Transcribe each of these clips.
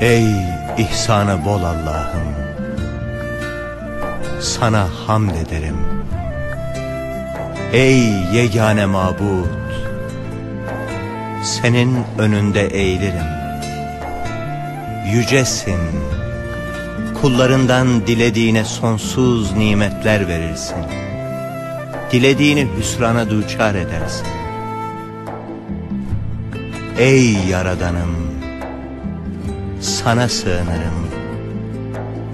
Ey ihsanı bol Allah'ım Sana hamd ederim. Ey yegane mabut Senin önünde eğilirim. Yücesin Kullarından dilediğine sonsuz nimetler verirsin. Dilediğini hüsrana duçar edersin. Ey Yaradanım sana sığınırım.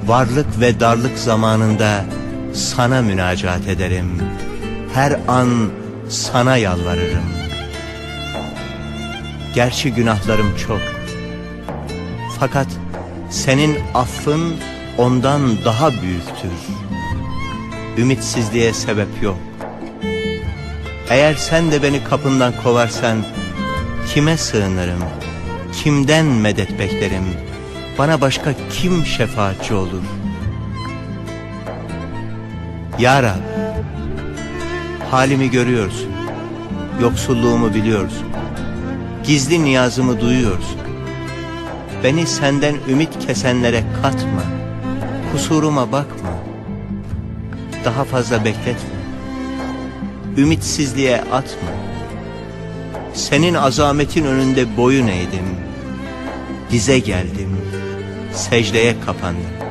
Varlık ve darlık zamanında sana münacat ederim. Her an sana yalvarırım. Gerçi günahlarım çok. Fakat senin affın ondan daha büyüktür. Ümitsizliğe sebep yok. Eğer sen de beni kapından kovarsan kime sığınırım? Kimden medet beklerim? Bana başka kim şefaatçi olur? Ya Rab, halimi görüyorsun, yoksulluğumu biliyorsun, gizli niyazımı duyuyorsun. Beni senden ümit kesenlere katma, kusuruma bakma, daha fazla bekletme, ümitsizliğe atma. Senin azametin önünde boyun eğdim, dize geldim, secdeye kapandım.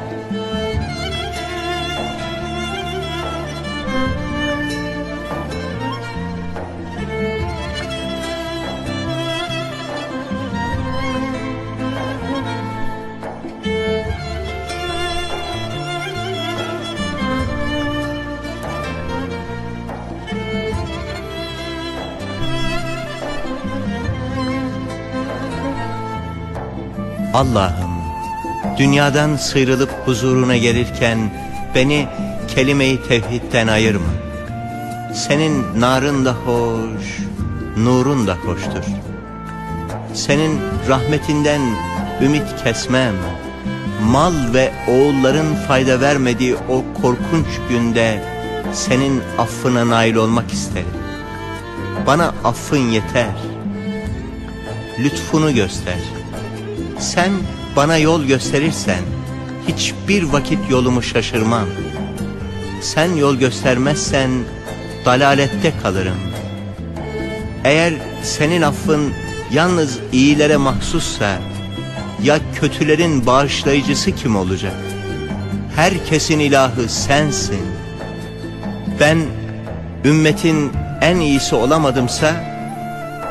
Allah'ım, dünyadan sıyrılıp huzuruna gelirken beni kelime-i tevhidden ayırma. Senin narın da hoş, nurun da hoştur. Senin rahmetinden ümit kesmem. Mal ve oğulların fayda vermediği o korkunç günde senin affına nail olmak isterim. Bana affın yeter. Lütfunu göster. Sen bana yol gösterirsen hiçbir vakit yolumu şaşırmam. Sen yol göstermezsen dalalette kalırım. Eğer senin affın yalnız iyilere mahsussa ya kötülerin bağışlayıcısı kim olacak? Herkesin ilahı sensin. Ben ümmetin en iyisi olamadımsa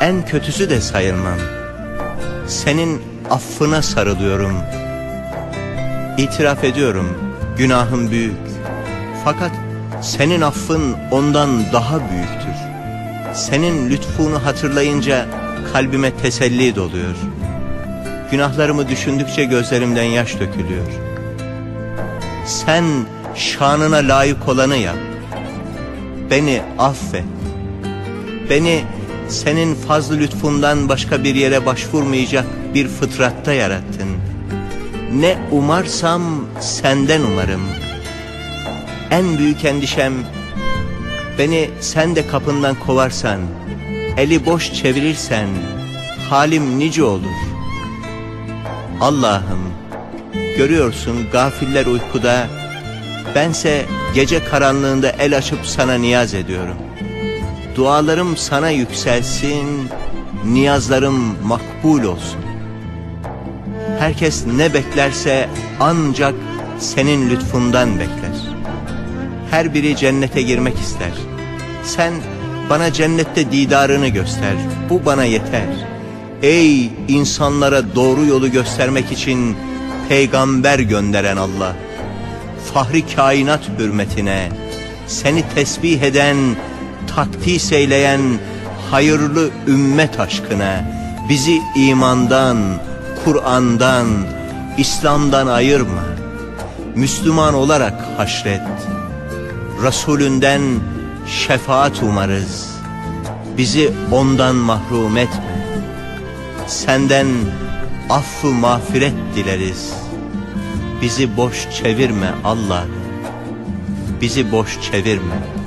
en kötüsü de sayılmam. Senin affına sarılıyorum. İtiraf ediyorum, günahım büyük. Fakat senin affın ondan daha büyüktür. Senin lütfunu hatırlayınca kalbime teselli doluyor. Günahlarımı düşündükçe gözlerimden yaş dökülüyor. Sen şanına layık olanı yap. Beni affet. Beni senin fazlı lütfundan başka bir yere başvurmayacak bir fıtratta yarattın. Ne umarsam senden umarım. En büyük endişem beni sen de kapından kovarsan, eli boş çevirirsen halim nice olur. Allah'ım görüyorsun gafiller uykuda, bense gece karanlığında el açıp sana niyaz ediyorum. Dualarım sana yükselsin, niyazlarım makbul olsun. Herkes ne beklerse ancak senin lütfundan bekler. Her biri cennete girmek ister. Sen bana cennette didarını göster. Bu bana yeter. Ey insanlara doğru yolu göstermek için peygamber gönderen Allah. Fahri kainat hürmetine seni tesbih eden, takdis eyleyen hayırlı ümmet aşkına bizi imandan, Kur'an'dan, İslam'dan ayırma. Müslüman olarak haşret. Resulünden şefaat umarız. Bizi ondan mahrum etme. Senden affı mağfiret dileriz. Bizi boş çevirme Allah. Bizi boş çevirme.